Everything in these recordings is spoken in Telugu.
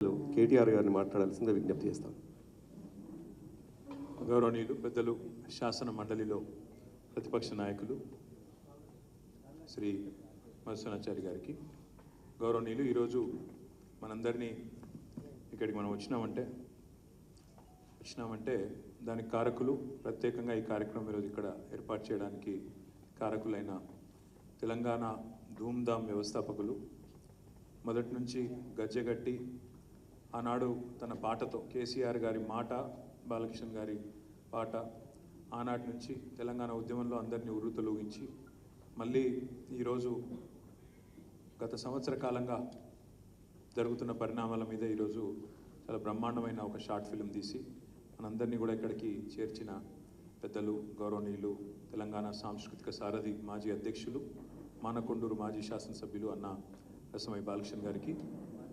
కేటీఆర్ గారిని మాట్లాడాల్సిందే విజ్ఞప్తి చేస్తాను గౌరవనీయులు పెద్దలు శాసన మండలిలో ప్రతిపక్ష నాయకులు శ్రీ మధుసనాచారి గారికి. గౌరవనీయులు ఈరోజు మనందరినీ ఇక్కడికి మనం వచ్చినామంటే వచ్చినామంటే దానికి కారకులు ప్రత్యేకంగా ఈ కార్యక్రమం ఈరోజు ఇక్కడ ఏర్పాటు చేయడానికి కారకులైన తెలంగాణ ధూమ్ధామ్ వ్యవస్థాపకులు మొదటి నుంచి గజ్జెగట్టి ఆనాడు తన పాటతో కేసీఆర్ గారి మాట బాలకృష్ణ గారి పాట ఆనాటి నుంచి తెలంగాణ ఉద్యమంలో అందరినీ ఉర్రుతలూగించి మళ్ళీ ఈరోజు గత సంవత్సర కాలంగా జరుగుతున్న పరిణామాల మీద ఈరోజు చాలా బ్రహ్మాండమైన ఒక షార్ట్ ఫిల్మ్ తీసి మనందరినీ కూడా ఇక్కడికి చేర్చిన పెద్దలు గౌరవనీయులు తెలంగాణ సాంస్కృతిక సారథి మాజీ అధ్యక్షులు మానకొండూరు మాజీ శాసనసభ్యులు అన్న రసమై బాలకృష్ణ గారికి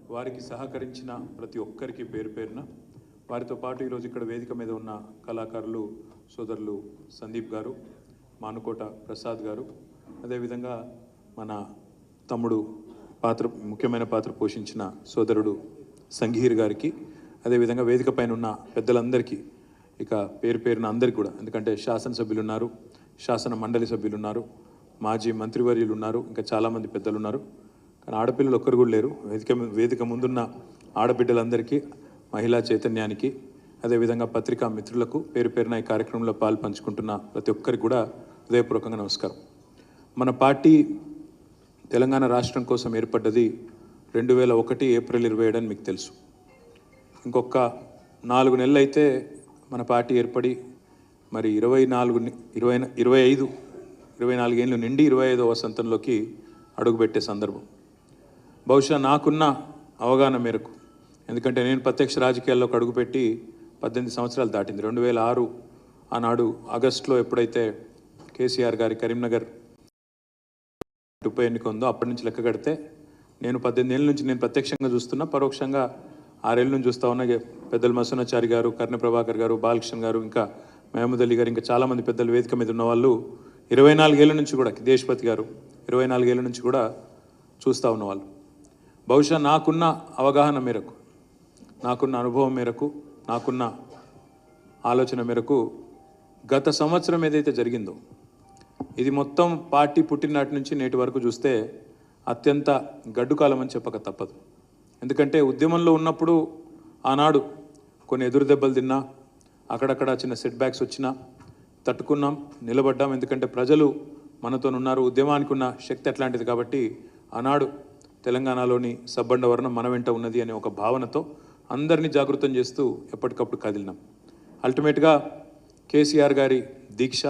వారికి సహకరించిన ప్రతి ఒక్కరికి పేరు పేరున. వారితో పాటు ఈరోజు ఇక్కడ వేదిక మీద ఉన్న కళాకారులు సోదరులు సందీప్ గారు మానుకోట ప్రసాద్ గారు అదేవిధంగా మన తమ్ముడు పాత్ర ముఖ్యమైన పాత్ర పోషించిన సోదరుడు సంఘీర్ గారికి అదేవిధంగా వేదిక పైన ఉన్న పెద్దలందరికీ ఇక పేరు పేరున అందరికీ కూడా ఎందుకంటే శాసనసభ్యులు ఉన్నారు శాసన మండలి సభ్యులు ఉన్నారు మాజీ మంత్రివర్యులు ఉన్నారు ఇంకా చాలామంది పెద్దలు ఉన్నారు కానీ ఆడపిల్లలు ఒక్కరు కూడా లేరు. వేదిక వేదిక ముందున్న ఆడబిడ్డలందరికీ మహిళా చైతన్యానికి అదేవిధంగా పత్రికా మిత్రులకు పేరు పేరున ఈ కార్యక్రమంలో పాలు పంచుకుంటున్న ప్రతి ఒక్కరికి కూడా హృదయపూర్వకంగా నమస్కారం. మన పార్టీ తెలంగాణ రాష్ట్రం కోసం ఏర్పడ్డది రెండు వేల ఒకటి ఏప్రిల్ ఇరవై ఏడు అని మీకు తెలుసు. ఇంకొక నాలుగు నెలలు అయితే మన పార్టీ ఏర్పడి మరి ఇరవై నాలుగు ఇరవై ఇరవై ఐదు ఇరవై నాలుగేళ్ళు నిండి ఇరవై ఐదో వసంతంలోకి అడుగుపెట్టే సందర్భం. బహుశా నాకున్న అవగాహన మేరకు. ఎందుకంటే నేను ప్రత్యక్ష రాజకీయాల్లోకి అడుగుపెట్టి పద్దెనిమిది సంవత్సరాలు దాటింది. రెండు వేల ఆరు ఆనాడు ఆగస్టులో ఎప్పుడైతే కేసీఆర్ గారి కరీంనగర్ ఉప ఎన్నిక ఉందో అప్పటి నుంచి లెక్క కడితే నేను పద్దెనిమిది ఏళ్ళ నుంచి నేను ప్రత్యక్షంగా చూస్తున్నా. పరోక్షంగా ఆరేళ్ళ నుంచి చూస్తా ఉన్న. ఇక పెద్దలు మసూనాచారి గారు కర్ణ ప్రభాకర్ గారు బాలకృష్ణ గారు ఇంకా మహమూద్ అలీ గారు ఇంకా చాలామంది పెద్దలు వేదిక మీద ఉన్న వాళ్ళు ఇరవై నాలుగేళ్ళ నుంచి కూడా దేశపతి గారు ఇరవై నాలుగేళ్ళ నుంచి కూడా చూస్తూ ఉన్నవాళ్ళు. బహుశా నాకున్న అవగాహన మేరకు నాకున్న అనుభవం మేరకు నాకున్న ఆలోచన మేరకు గత సంవత్సరం ఏదైతే జరిగిందో ఇది మొత్తం పార్టీ పుట్టినాటి నుంచి నేటి వరకు చూస్తే అత్యంత గడ్డుకాలం అని చెప్పక తప్పదు. ఎందుకంటే ఉద్యమంలో ఉన్నప్పుడు ఆనాడు కొన్ని ఎదురు దెబ్బలు తిన్నా అక్కడక్కడ చిన్న సెట్ బ్యాక్స్ వచ్చినా తట్టుకున్నాం నిలబడ్డాం. ఎందుకంటే ప్రజలు మనతో ఉన్నారు ఉద్యమానికి ఉన్న శక్తి అట్లాంటిది కాబట్టి ఆనాడు తెలంగాణలోని సబ్బండ వర్ణం మన వెంట ఉన్నది అనే ఒక భావనతో అందరినీ జాగృతం చేస్తూ ఎప్పటికప్పుడు కదిలినాం. అల్టిమేట్గా కేసీఆర్ గారి దీక్ష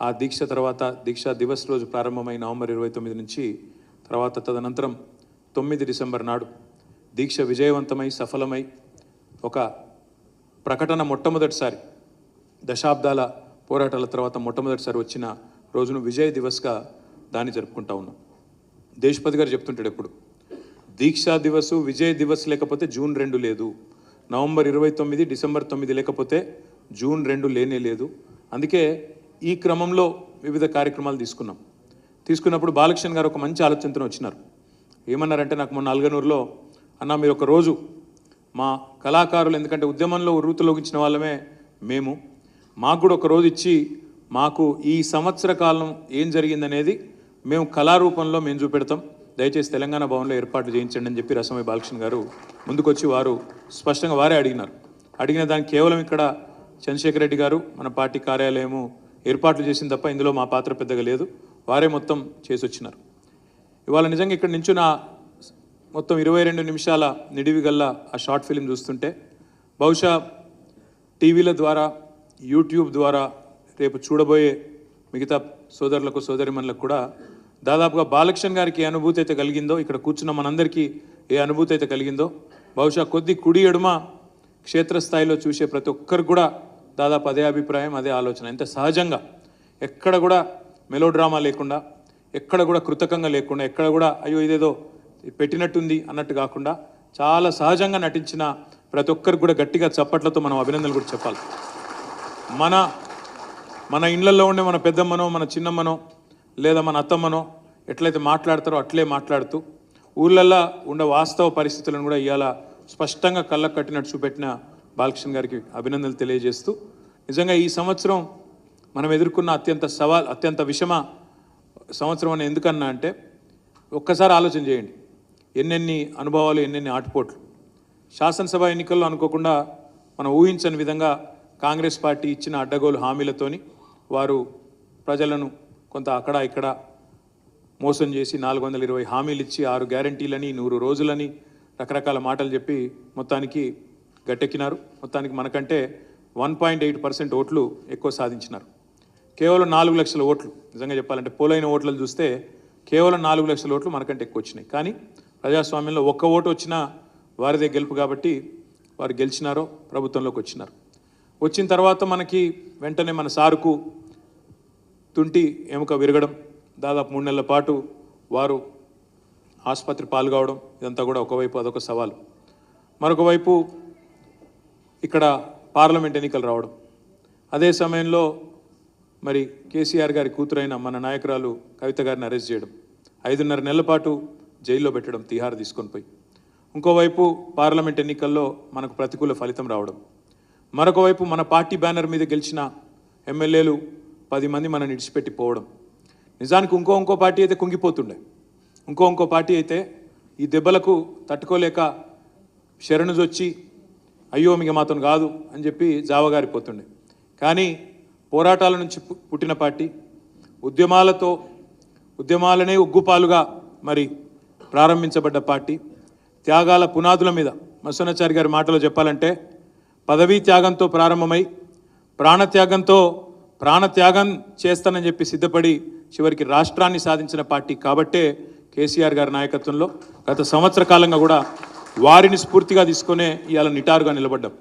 ఆ దీక్ష తర్వాత దీక్షా దివస్ రోజు ప్రారంభమై నవంబర్ ఇరవై తొమ్మిది నుంచి తర్వాత తదనంతరం తొమ్మిది డిసెంబర్ నాడు దీక్ష విజయవంతమై సఫలమై ఒక ప్రకటన మొట్టమొదటిసారి దశాబ్దాల పోరాటాల తర్వాత మొట్టమొదటిసారి వచ్చిన రోజును విజయ్ దివస్గా దాన్ని జరుపుకుంటా ఉన్నాం. దేశపతి గారు చెప్తుంటాడు ఎప్పుడు దీక్షా దివస్ విజయ్ దివస్ లేకపోతే జూన్ రెండు లేదు. నవంబర్ ఇరవై తొమ్మిది డిసెంబర్ తొమ్మిది లేకపోతే జూన్ రెండు లేనే లేదు. అందుకే ఈ క్రమంలో వివిధ కార్యక్రమాలు తీసుకున్నాం. తీసుకున్నప్పుడు బాలకృష్ణ గారు ఒక మంచి ఆలోచనతో వచ్చినారు. ఏమన్నారంటే నాకు మొన్న అల్గనూరులో అన్న మీరు ఒక రోజు మా కళాకారులు ఎందుకంటే ఉద్యమంలో వృత్తిలోకించిన వాళ్ళమే మేము. మాకు కూడా ఒక రోజు ఇచ్చి మాకు ఈ సంవత్సర కాలం ఏం జరిగిందనేది మేము కళారూపంలో మేము చూపెడతాం. దయచేసి తెలంగాణ భవన్లో ఏర్పాట్లు చేయించండి అని చెప్పి రసమై బాలకృష్ణ గారు ముందుకొచ్చి వారు స్పష్టంగా వారే అడిగినారు. అడిగిన దానికి కేవలం ఇక్కడ చంద్రశేఖర్ రెడ్డి గారు మన పార్టీ కార్యాలయము ఏర్పాట్లు చేసింది తప్ప ఇందులో మా పాత్ర పెద్దగా లేదు. వారే మొత్తం చేసి వచ్చినారు ఇవాళ నిజంగా ఇక్కడ నించున్న మొత్తం ఇరవై రెండు నిమిషాల నిడివి గల్లా ఆ షార్ట్ ఫిలిం చూస్తుంటే బహుశా టీవీల ద్వారా యూట్యూబ్ ద్వారా రేపు చూడబోయే మిగతా సోదరులకు సోదరిమణులకు కూడా దాదాపుగా బాలకృష్ణ గారికి ఏ అనుభూతి అయితే కలిగిందో ఇక్కడ కూర్చున్న మనందరికీ ఏ అనుభూతి అయితే కలిగిందో బహుశా కొద్ది కుడి ఎడుమ క్షేత్రస్థాయిలో చూసే ప్రతి ఒక్కరికి కూడా దాదాపు అదే అభిప్రాయం అదే ఆలోచన. ఎంత సహజంగా ఎక్కడ కూడా మెలో డ్రామా లేకుండా ఎక్కడ కూడా కృతకంగా లేకుండా ఎక్కడ కూడా అయ్యో ఇదేదో పెట్టినట్టుంది అన్నట్టు కాకుండా చాలా సహజంగా నటించిన ప్రతి ఒక్కరికి కూడా గట్టిగా చప్పట్లతో మనం అభినందనలు కూడా చెప్పాలి. మన మన ఇళ్ళలో ఉండే మన పెద్దమ్మనో మన చిన్నమ్మనో లేదా మన అత్తమ్మనో ఎట్లయితే మాట్లాడతారో అట్లే మాట్లాడుతూ ఊళ్ళల్లో ఉండే వాస్తవ పరిస్థితులను కూడా ఇవాళ స్పష్టంగా కళ్ళకు కట్టినట్టు చూపెట్టిన బాలకృష్ణ గారికి అభినందనలు తెలియజేస్తూ నిజంగా ఈ సంవత్సరం మనం ఎదుర్కొన్న అత్యంత సవాల్ అత్యంత విషమ సంవత్సరం అని ఎందుకన్నా అంటే ఒక్కసారి ఆలోచన చేయండి. ఎన్నెన్ని అనుభవాలు ఎన్నెన్ని ఆటుపోట్లు. శాసనసభ ఎన్నికల్లో అనుకోకుండా మనం ఊహించని విధంగా కాంగ్రెస్ పార్టీ ఇచ్చిన అడ్డగోలు హామీలతోని వారు ప్రజలను కొంత అక్కడ ఇక్కడ మోసం చేసి నాలుగు వందల ఇరవై హామీలు ఇచ్చి ఆరు గ్యారంటీలని నూరు రోజులని రకరకాల మాటలు చెప్పి మొత్తానికి గట్టెక్కినారు. మొత్తానికి మనకంటే వన్ పాయింట్ ఎయిట్ పర్సెంట్ ఓట్లు ఎక్కువ సాధించినారు. కేవలం నాలుగు లక్షల ఓట్లు నిజంగా చెప్పాలంటే పోలైన ఓట్లను చూస్తే కేవలం నాలుగు లక్షల ఓట్లు మనకంటే ఎక్కువ వచ్చినాయి. కానీ ప్రజాస్వామ్యంలో ఒక్క ఓటు వచ్చినా వారిదే గెలుపు కాబట్టి వారు గెలిచినారో ప్రభుత్వంలోకి వచ్చినారు. వచ్చిన తర్వాత మనకి వెంటనే మన సారుకు తుంటి ఎముక విరగడం దాదాపు మూడు నెలల పాటు వారు ఆసుపత్రి పాల్గొవడం ఇదంతా కూడా ఒకవైపు అదొక సవాలు. మరొక వైపు ఇక్కడ పార్లమెంట్ ఎన్నికలు రావడం. అదే సమయంలో మరి కేసీఆర్ గారి కూతురైన మన నాయకురాలు కవిత గారిని అరెస్ట్ చేయడం. ఐదున్నర నెలల పాటు జైల్లో పెట్టడం తిహార్ తీసుకొని పోయి. ఇంకోవైపు పార్లమెంట్ ఎన్నికల్లో మనకు ప్రతికూల ఫలితం రావడం. మరొక వైపు మన పార్టీ బ్యానర్ మీద గెలిచిన ఎమ్మెల్యేలు పది మంది మనం ఇడిచిపెట్టి పోవడం. నిజానికి ఇంకో ఇంకో పార్టీ అయితే కుంగిపోతుండే. ఇంకో ఇంకో పార్టీ అయితే ఈ దెబ్బలకు తట్టుకోలేక శరణుజొచ్చి అయ్యో మిగ మాత్రం కాదు అని చెప్పి జావగారిపోతుండే. కానీ పోరాటాల నుంచి పు- పుట్టిన పార్టీ. ఉద్యమాలతో ఉద్యమాలనే ఉగ్గుపాలుగా మరి ప్రారంభించబడ్డ పార్టీ. త్యాగాల పునాదుల మీద మసనాచారి గారి మాటలో చెప్పాలంటే పదవీ త్యాగంతో ప్రారంభమై ప్రాణత్యాగంతో ప్రాణత్యాగం చేస్తానని చెప్పి సిద్ధపడి చివరికి రాష్ట్రాన్ని సాధించిన పార్టీ కాబట్టే కేసీఆర్ గారి నాయకత్వంలో గత సంవత్సర కాలంగా కూడా వారిని స్ఫూర్తిగా తీసుకునే ఇవాళ నిటారుగా నిలబడ్డాం.